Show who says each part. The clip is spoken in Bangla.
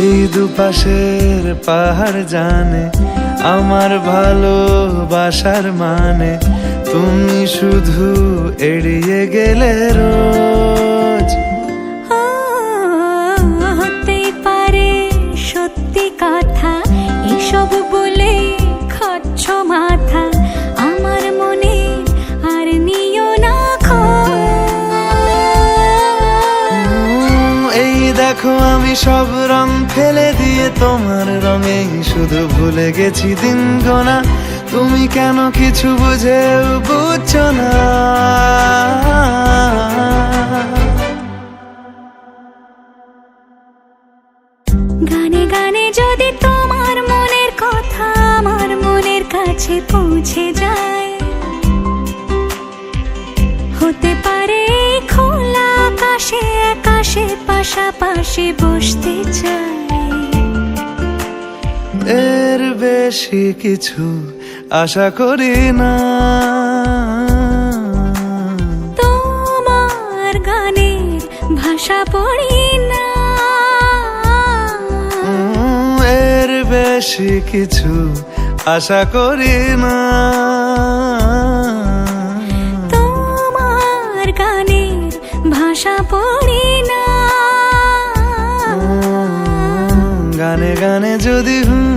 Speaker 1: এই দুপাশের পাহাড় জানে আমার ভালোবাসার মানে তুমি শুধু এড়িয়ে গেলে রোজ। দেখো, আমি সব রং ফেলে দিয়ে তোমার রঙেই শুধু ভুলে গেছি দিন গোনা তুমি কেন কিছু বুঝে বুঝছ না?
Speaker 2: গানে গানে যদি তোমার মনের কথা আমার মনের কাছে পৌঁছে যায়, হতে পারে খোলা আকাশে আকাশে পাশাপাশি বসতে চাই।
Speaker 1: এর বেশি কিছু আশা করি না।
Speaker 2: তোমার গানের ভাষা পড়ি না।
Speaker 1: এর বেশি কিছু আশা করি না।
Speaker 2: ভাষা পড়ি না।
Speaker 1: গানে গানে যদি হুঁ